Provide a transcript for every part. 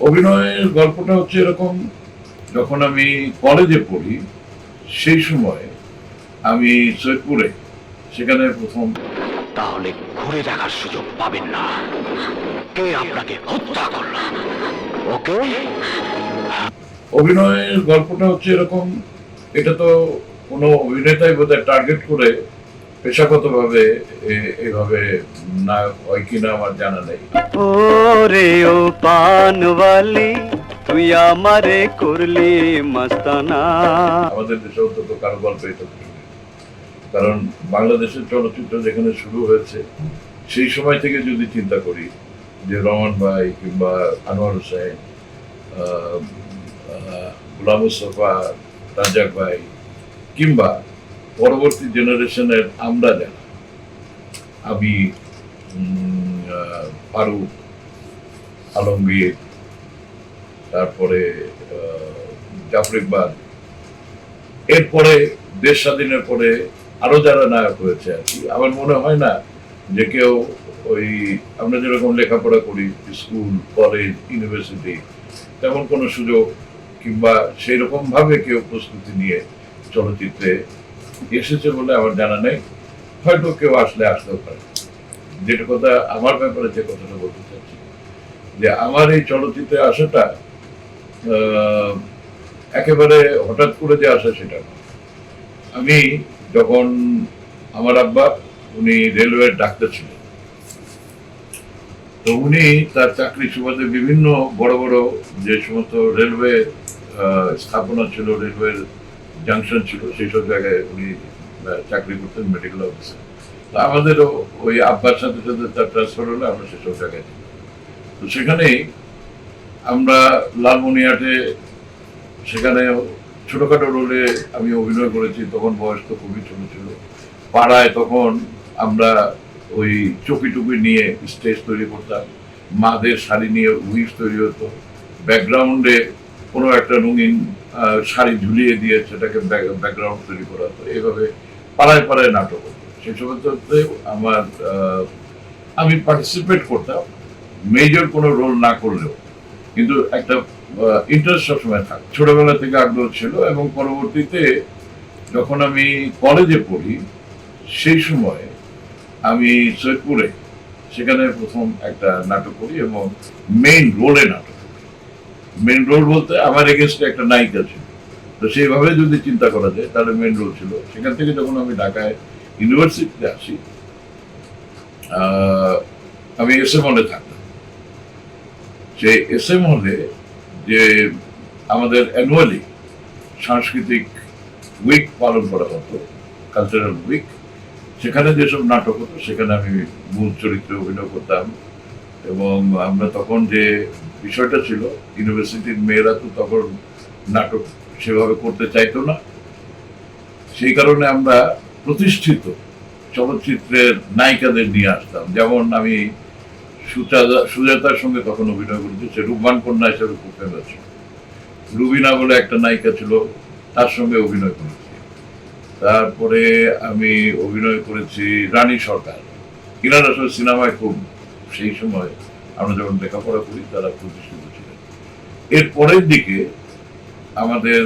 অভিনয়ের গল্পটা হচ্ছে এরকম যখন আমি কলেজে পড়ি সেই সময় আমি সৈয়দপুরে সেখানে প্রথম তাহলে ঘুরে দেখার সুযোগ পাবেন না। কে আপনাকে হত্যা করল? ওকে? অভিনয়ের গল্পটা হচ্ছে এরকম এটা তো কোনো অভিনেতাই বোধহয় টার্গেট করে পেশাগতভাবে এভাবে নায়ক হয় কিনা আমার জানা নেই। ও রে ও পানওয়ালি তুই আমারে করলি মস্তানা। আমাদের দেশে অন্তত কারও গল্প এটা কারণ বাংলাদেশের চলচ্চিত্র যেখানে শুরু হয়েছে সেই সময় থেকে যদি চিন্তা করি যে রহমান ভাই কিংবা আনোয়ার হোসেন গুলাম মুস্তফা রাজাক ভাই কিংবা পরবর্তী জেনারেশনের আমরা যারা, আমি ফারুক আলমগীর, তারপরে জাফর ইকবাল, এরপরে, দেশ স্বাধীনের পরে আরও যারা নায়ক হয়েছে আর কি, আমার মনে হয় না যে কেউ ওই, আমরা যেরকম লেখাপড়া করি, স্কুল, কলেজ, ইউনিভার্সিটি, তেমন কোনো সুযোগ কিংবা সেই রকম ভাবে কেউ প্রস্তুতি নিয়ে চলচ্চিত্রে এসেছে বলে আমার জানা নেই। হয়তো কেউ আসলে আসতেও পারে। যেটা কথা আমার ব্যাপারে যে কথাটা বলতে চাচ্ছি, যে আমার এই চলচ্চিত্রে আসাটা একেবারে হঠাৎ করে যে আসা সেটা আমি যখন আমার আব্বা, উনি রেলওয়ের ডাক্তার ছিলেন, তো উনি তার চাকরি সুবাদে বিভিন্ন বড় বড় যে সমস্ত রেলওয়ে স্থাপনা ছিল, রেলওয়ের জাংশন ছিল, সেই সব জায়গায় উনি চাকরি করতেন মেডিকেল অফিসে তো আমাদেরও ওই আব্বার সাথে সাথে তার ট্রান্সফার হলে আমরা সেসব জায়গায় তো সেখানেই আমরা লালমনিহাটে সেখানে ছোটখাটো রোলে আমি অভিনয় করেছি, তখন বয়স তো খুবই ছোট ছিল। পাড়ায় তখন আমরা ওই চকি টুপি নিয়ে স্টেজ তৈরি করতাম। মাদের শাড়ি নিয়ে উইস তৈরি হতো। ব্যাকগ্রাউন্ডে কোনো একটা রঙিন শাড়ি ঝুলিয়ে দিয়ে সেটাকে ব্যাকগ্রাউন্ড তৈরি করা হতো এইভাবে পাড়ায় পাড়ায় নাটক হতো। সেই সময়তে আমার আমি পার্টিসিপেট করতাম মেজর কোনো রোল না করলেও। কিন্তু একটা ইন্টারেস্ট সবসময় থাক। ছোটবেলা থেকে আগ্রহ ছিল এবং পরবর্তীতে যখন আমি কলেজে পড়ি, সেই সময় আমি সৈয়দপুরে সেখানে প্রথম একটা নাটক করি এবং মেইন রোলে নাটক মেইন রোল বলতে আমার এগেনস্টে একটা নায়িকা ছিল। তো সেইভাবে যদি চিন্তা করা যায়, তাহলে মেইন রোল ছিল। সেখান থেকে যখন আমি ঢাকায় ইউনিভার্সিটিতে আসি আমি এস এম হলে থাকতাম। সেই এস এম হলে যে আমাদের অ্যানুয়ালি সাংস্কৃতিক উইক পালন করা হতো কালচারাল উইক সেখানে যেসব নাটক হতো, সেখানে আমি মূল চরিত্রে অভিনয় করতাম। এবং আমরা তখন যে বিষয়টা ছিল ইউনিভার্সিটির মেয়েরা তো তখন নাটক সেভাবে করতে চাইতো না। সেই কারণে আমরা প্রতিষ্ঠিত চলচ্চিত্রের নায়িকাদের নিয়ে আসতাম। যেমন আমি সুচাদা, সুজাতার সঙ্গে তখন অভিনয় করেছি, সে রূপবান কন্যা হিসেবে খুব ফেমাস ছিল রুবিনা বলে একটা নায়িকা ছিল, তার সঙ্গে অভিনয় করেছি। তারপরে আমি অভিনয় করেছি রানী সরকার। ইনারা আসলে সিনেমায় খুব সেই সময় আমরা যখন লেখাপড়া করি, তারা প্রতিষ্ঠিত ছিলেন। এর পরের দিকে আমাদের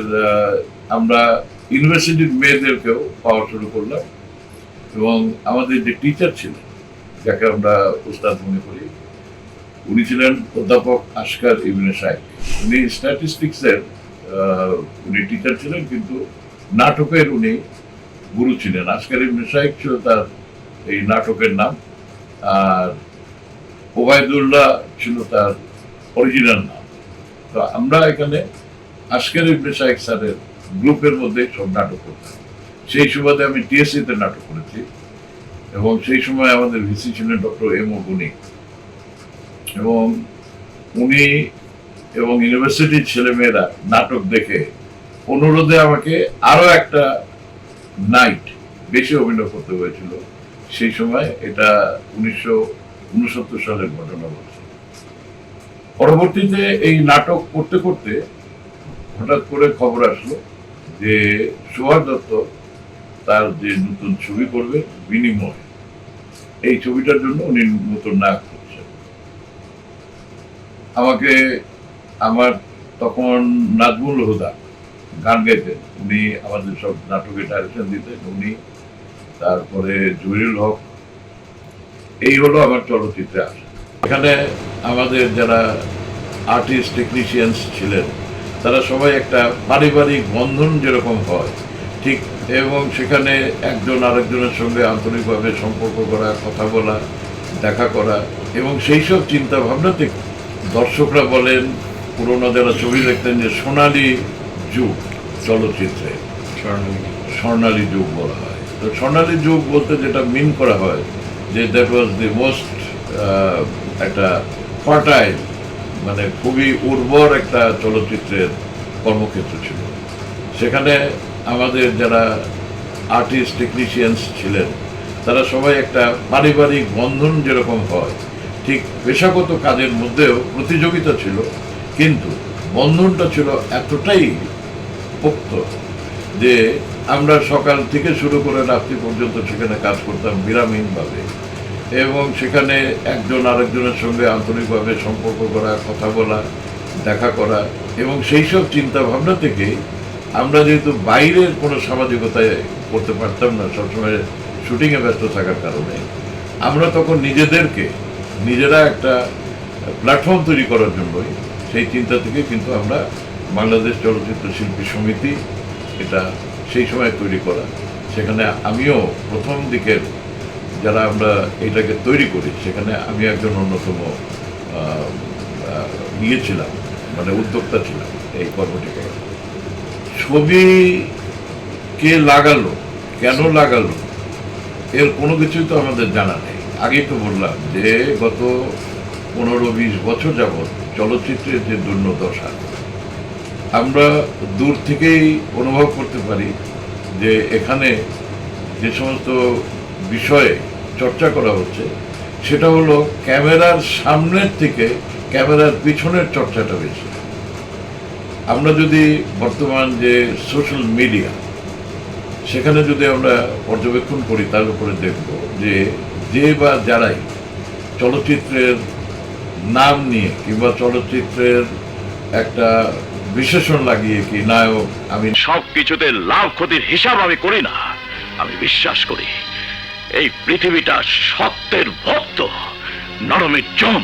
আমরা ইউনিভার্সিটির মেয়েদেরকেও পাওয়া শুরু করলাম এবং আমাদের যে টিচার ছিলেন, যাকে আমরা উস্তাদ মনে করি, উনি ছিলেন অধ্যাপক আশকার ইবনে সাহেব উনি স্ট্যাটিস্টিক্সের উনি টিচার ছিলেন, কিন্তু নাটকের উনি গুরু ছিলেন। আশকার ইবনে সাহেব ছিল তার এই নাটকের নাম। আর ওবায়দুল্লাহ ছিল তার অরিজিনাল নাম। তো আমরা এখানে আশকার ইবনে স্যারের গ্রুপের মধ্যে সব নাটক করতাম। সেই সুবাদে আমি টিএসসি তে নাটক করেছি এবং সেই সময় আমাদের ভিসি ছিলেন ডক্টর এম ও গুনি। এবং উনি এবং ইউনিভার্সিটির ছেলেমেয়েরা নাটক দেখে অনুরোধে আমাকে আরও একটা নাইট বেশি অভিনয় করতে হয়েছিল। সেই সময় এটা উনিশশো উনসত্তর সালের ঘটনা বলছে। পরবর্তীতে এই নাটক করতে করতে হঠাৎ করে খবর আসলো যে সোহার দত্ত তার যে নতুন ছবি করবে, বিনিময়, এই ছবিটার জন্য উনি নতুন নায়ক করছেন। আমাকে আমার তখন নাজমুল হুদা গান গাইতেন উনি আমাদের সব নাটকে ডাইরেকশন দিতেন উনি তারপরে জহিরুল হক এই হলো আমার চলচ্চিত্রে আসা। এখানে আমাদের যারা আর্টিস্ট টেকনিশিয়ানস ছিলেন তারা সবাই একটা পারিবারিক বন্ধন যেরকম হয় ঠিক এবং সেখানে একজন আরেকজনের সঙ্গে আন্তরিকভাবে সম্পর্ক করা কথা বলা দেখা করা এবং সেই সব চিন্তা ভাবনা থেকে দর্শকরা বলেন পুরোনো যারা ছবি দেখতেন যে সোনালী যুগ চলচ্চিত্রে। স্বর্ণালী যুগ। বলা হয়। তো স্বর্ণালী যুগ বলতে যেটা মিন করা হয় যে দ্যাট ওয়াজ দি মোস্ট একটা ফার্টাইল মানে খুবই উর্বর একটা চলচ্চিত্রের কর্মক্ষেত্র ছিল। সেখানে আমাদের যারা আর্টিস্ট টেকনিশিয়ানস ছিলেন, তারা সবাই একটা পারিবারিক বন্ধন যেরকম হয়, ঠিক পেশাগত কাজের মধ্যেও প্রতিযোগিতা ছিল, কিন্তু বন্ধনটা ছিল এতটাই পোক্ত যে আমরা সকাল থেকে শুরু করে রাত্রি পর্যন্ত সেখানে কাজ করতাম বিরামহীনভাবে। এবং সেখানে একজন আরেকজনের সঙ্গে আন্তরিকভাবে সম্পর্ক করা, কথা বলা, দেখা করা এবং সেই সব চিন্তা ভাবনা থেকে আমরা যেহেতু বাইরের কোনো সামাজিকতায় করতে পারতাম না, সবসময় শুটিংয়ে ব্যস্ত থাকার কারণে, আমরা তখন নিজেদেরকে, নিজেরা একটা প্ল্যাটফর্ম তৈরি করার জন্যই সেই চিন্তা থেকে কিন্তু আমরা বাংলাদেশ চলচ্চিত্র শিল্পী সমিতি এটা সেই সময় তৈরি করা। সেখানে আমিও প্রথম দিকের যারা আমরা এটাকে তৈরি করি সেখানে আমি একজন অন্যতম আহ, আহ, ইয়ে ছিলাম মানে উদ্যোক্তা ছিলাম এই কর্মটিকে। ছবি কে লাগালো কেন লাগালো এর কোনো কিছুই তো আমাদের জানা নেই। আগেই তো বললাম যে গত পনেরো বিশ বছর যাবৎ চলচ্চিত্রের যে দুর্নদশা আমরা দূর থেকেই অনুভব করতে পারি যে এখানে যে সমস্ত বিষয়ে চর্চা করা হচ্ছে, সেটা হলো ক্যামেরার সামনের থেকে ক্যামেরার পিছনের চর্চাটা বেশি। আমরা যদি বর্তমান যে সোশ্যাল মিডিয়া, সেখানে যদি আমরা পর্যবেক্ষণ করি, তার উপরে দেখব যে যে বা যারাই চলচ্চিত্রের নাম নিয়ে কিংবা চলচ্চিত্রের একটা বিশেষণ লাগিয়ে কি নায়ক আমি সব কিছুতে লাভ ক্ষতির হিসাব আমি করি না। আমি বিশ্বাস করি, এই পৃথিবীটা সত্যের ভক্ত নরমের জম